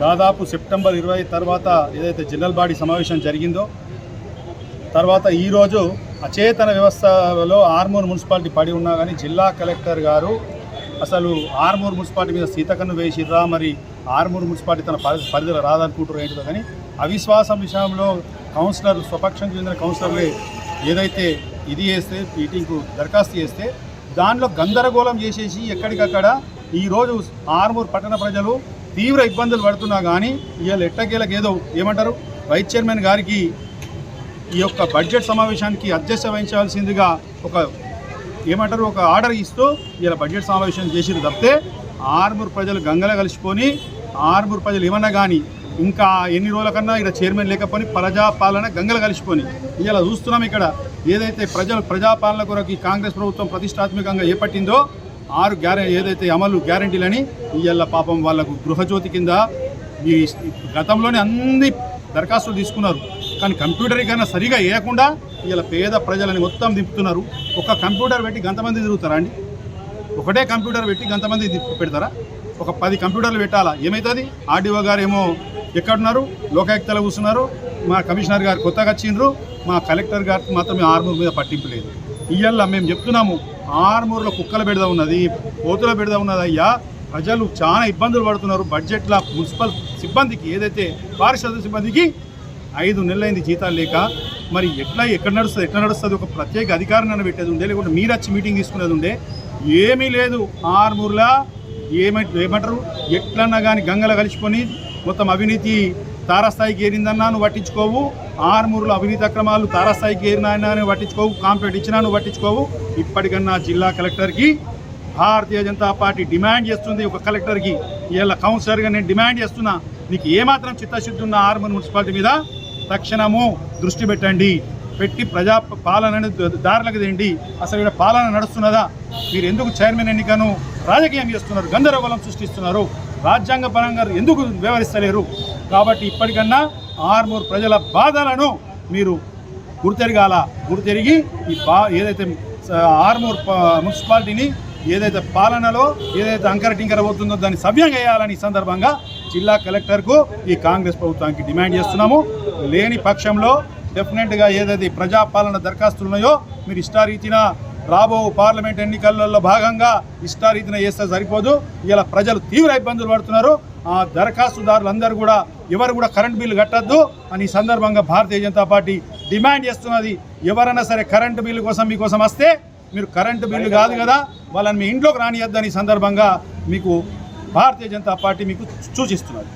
దాదాపు సెప్టెంబర్ ఇరవై తర్వాత ఏదైతే జనరల్ బాడీ సమావేశం జరిగిందో తర్వాత ఈరోజు అచేతన వ్యవస్థలో ఆర్మూర్ మున్సిపాలిటీ పడి ఉన్నా కానీ జిల్లా కలెక్టర్ గారు అసలు ఆర్మూర్ మున్సిపాలిటీ మీద సీతకన్ను వేసిర్రా మరి ఆర్మూర్ మున్సిపాలిటీ తన పరి పరిధిలో రాదనుకుంటారు ఏంటో కానీ అవిశ్వాసం విషయంలో కౌన్సిలర్ స్వపక్షం చెందిన కౌన్సిలర్లే ఏదైతే ఇది చేస్తే మీటింగ్కు దరఖాస్తు చేస్తే దానిలో గందరగోళం చేసేసి ఎక్కడికక్కడ ఈరోజు ఆర్మూర్ పట్టణ ప్రజలు తీవ్ర ఇబ్బందులు పడుతున్నా కానీ వీళ్ళు ఎట్టకేలకు ఏదో ఏమంటారు? వైస్ చైర్మన్ గారికి ఈ యొక్క బడ్జెట్ సమావేశానికి అధ్యక్ష వహించాల్సిందిగా ఒక ఏమంటారు? ఒక ఆర్డర్ ఇస్తూ ఇలా బడ్జెట్ సమావేశం చేసిన తప్పితే ఆర్మూర్ ప్రజలు గంగల కలిసిపోని ఆర్మూర్ ప్రజలు ఏమన్నా కానీ ఇంకా ఎన్ని రోజుల కన్నా ఇక్కడ చైర్మన్ లేకపోని ప్రజాపాలన గంగలు కలిసిపోని. ఇలా చూస్తున్నాం ఇక్కడ ఏదైతే ప్రజలు ప్రజాపాలన కొరకు ఈ కాంగ్రెస్ ప్రభుత్వం ప్రతిష్టాత్మకంగా చేపట్టిందో ఆరు గ్యారె ఏదైతే అమలు గ్యారంటీలని ఇవాళ పాపం వాళ్ళకు గృహజ్యోతి కింద ఈ గతంలోనే అన్ని దరఖాస్తులు తీసుకున్నారు. కానీ కంప్యూటరీకరణ సరిగా వేయకుండా ఇలా పేద ప్రజలని మొత్తం దింపుతున్నారు. ఒక కంప్యూటర్ పెట్టి గంతమంది తిరుగుతారా అండి? ఒకటే కంప్యూటర్ పెట్టి గంతమంది పెడతారా? ఒక పది కంప్యూటర్లు పెట్టాలా? ఏమవుతుంది ఆర్డీఓ గారు ఏమో ఎక్కడున్నారు? లోకాయుక్తలో కూర్చున్నారు. మా కమిషనర్ గారు కొత్తగా వచ్చిండ్రు. మా కలెక్టర్ గారికి మాత్రం ఆర్మూర్ మీద పట్టింపు లేదు. ఇయ్యల్లా మేము చెప్తున్నాము ఆర్మూర్లో కుక్కల బెడద ఉన్నది కోతుల బెడద ఉన్నది అయ్యా. ప్రజలు చాలా ఇబ్బందులు పడుతున్నారు. బడ్జెట్ల మున్సిపల్ సిబ్బందికి ఏదైతే పారిశుద్ధ సిబ్బందికి ఐదు నెలలైంది జీతాలు లేక మరి ఎట్లా ఎక్కడ నడుస్తుంది ఎట్లా నడుస్తుంది? ఒక ప్రత్యేక అధికారాన్ని పెట్టేది ఉండే లేకుంటే మీరు వచ్చి మీటింగ్ తీసుకునేది ఉండే. ఏమీ లేదు ఆర్మూర్లా. ఏమ ఏమంటారు? ఎట్లన్నా కానీ గంగలో కలిసికొని మొత్తం అవినీతి తారాస్థాయికి ఏరిందన్నా నువ్వు పట్టించుకోవు. ఆర్మూరులో అవినీతి అక్రమాలు తారాస్థాయికి ఏరినా పట్టించుకోవు. కాంప్లైంట్ ఇచ్చినా నువ్వు పట్టించుకోవు. ఇప్పటికన్నా జిల్లా కలెక్టర్కి భారతీయ జనతా పార్టీ డిమాండ్ చేస్తుంది ఒక కలెక్టర్కి. ఇలా కౌన్సిలర్గా నేను డిమాండ్ చేస్తున్నా. నీకు ఏమాత్రం చిత్తశుద్ధి ఉన్న ఆర్మూర్ మున్సిపాలిటీ మీద? తక్షణము దృష్టి పెట్టండి. పెట్టి ప్రజా పాలనని దారులకు తెండి అసలు ఇక్కడ పాలన నడుస్తున్నదా? మీరు ఎందుకు చైర్మన్ ఎన్నికను రాజకీయం చేస్తున్నారు? గందరగోళం సృష్టిస్తున్నారు. రాజ్యాంగ పరంగా ఎందుకు వ్యవహరిస్తలేరు? కాబట్టి ఇప్పటికన్నా ఆర్మూర్ ప్రజల బాధలను మీరు గుర్తెరగాల? గుర్తెరిగి ఈ బా ఏదైతే స- ఆర్మూర్ మున్సిపాలిటీని ఏదైతే పాలనలో ఏదైతే అంకర టింకర అవుతుందో దాన్ని సవ్యంగా వేయాలని ఈ సందర్భంగా జిల్లా కలెక్టర్కు ఈ కాంగ్రెస్ ప్రభుత్వానికి డిమాండ్ చేస్తున్నాము. లేని పక్షంలో డెఫినెట్గా ఏదైతే ప్రజాపాలన దరఖాస్తులు ఉన్నాయో మీరు ఇష్టారీతిన రాబో పార్లమెంట్ ఎన్నికలలో భాగంగా ఇష్టారీతిన చేస్తే సరిపోదు. ఇలా ప్రజలు తీవ్ర ఇబ్బందులు పడుతున్నారు. ఆ దరఖాస్తుదారులందరూ కూడా ఎవరు కూడా కరెంట్ బిల్లు కట్టద్దు అని సందర్భంగా భారతీయ జనతా పార్టీ డిమాండ్ చేస్తున్నది. ఎవరైనా సరే కరెంటు బిల్లు కోసం మీకోసం వస్తే మీరు కరెంటు బిల్లు కాదు కదా వాళ్ళని మీ ఇంట్లోకి రానియద్దని సందర్భంగా మీకు భారతీయ జనతా పార్టీ మీకు సూచిస్తున్నది.